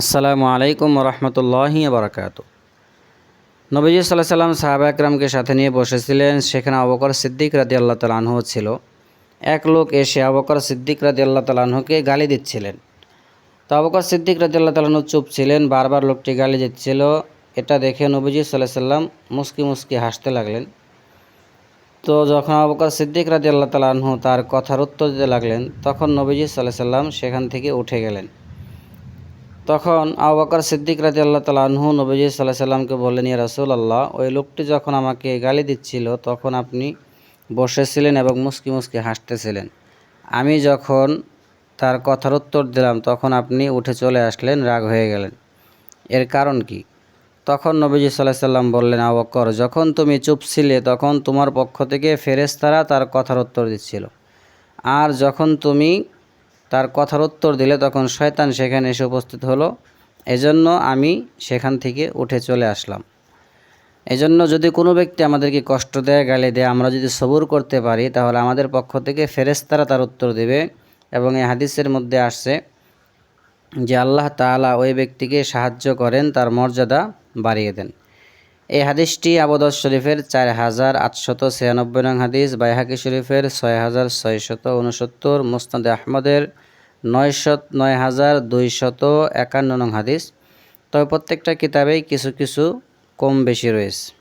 আসসালামু আলাইকুম রহমতুল্লাহি বারকাত নবীজি সাল্লাহ সাল্লাম সাহাবা একরামকে সাথে নিয়ে বসেছিলেন, সেখানে অবকর সিদ্দিক রাদি আল্লাহ তালাহ ছিল। এক লোক এসে অবকর সিদ্দিক রাদি আল্লাহ তালাহুকে গালি দিচ্ছিলেন। তো অবকর সিদ্দিক রাদি আল্লাহ তালাহু চুপ ছিলেন, বারবার লোকটি গালি দিচ্ছিল। এটা দেখে নবীজি সাল্লাহ সাল্লাম মুস্কি মুস্কি হাসতে লাগলেন। তো যখন আবকর সিদ্দিক রাজি আল্লাহ তালাহু তার কথার উত্তর দিতে লাগলেন, তখন নবীজি সাল্লাহ সাল্লাম সেখান থেকে উঠে গেলেন। তখন আবু বকর সিদ্দিক রাজি আল্লাহ তালাহু নবীজি সাল্লাহ সাল্লামকে বললেন, ইয়া রাসুল আল্লাহ ওই লোকটি যখন আমাকে গালি দিচ্ছিল, তখন আপনি বসেছিলেন এবং মুস্কি মুস্কি হাসতেছিলেন। আমি যখন তার কথার উত্তর দিলাম, তখন আপনি উঠে চলে আসলেন, রাগ হয়ে গেলেন। এর কারণ কি? তখন নবীজি সাল্লাহ সাল্লাম বললেন, আবু বকর, যখন তুমি চুপ ছিলে, তখন তোমার পক্ষ থেকে ফেরেস্তারা তার কথার উত্তর দিচ্ছিল। আর যখন তুমি তার কথার উত্তর দিলে তখন শয়তান সেখানে এসে উপস্থিত হলো। এজন্য আমি সেখান থেকে উঠে চলে আসলাম। এজন্য যদি কোনো ব্যক্তি আমাদেরকে কষ্ট দেয়, গালি দেয়, আমরা যদি সবুর করতে পারি, তাহলে আমাদের পক্ষ থেকে ফেরেশতারা তার উত্তর দেবে এবং এই হাদিসের মধ্যে আসছে যে আল্লাহ তাআলা ওই ব্যক্তিকে সাহায্য করেন, তার মর্যাদা বাড়িয়ে দেন। এই হাদিসটি আবদস শরীফের চার হাজার আটশত ছিয়ানব্বই নং হাদিস, বাইহাকি শরীফের ছয় হাজার ছয়শত উনসত্তর মুস্তাদ আহমদের নয়শত নয় হাজার দুইশত একান্ন নং হাদিস। তবে প্রত্যেকটা কিতাবেই কিছু কিছু কম বেশি রয়েছে।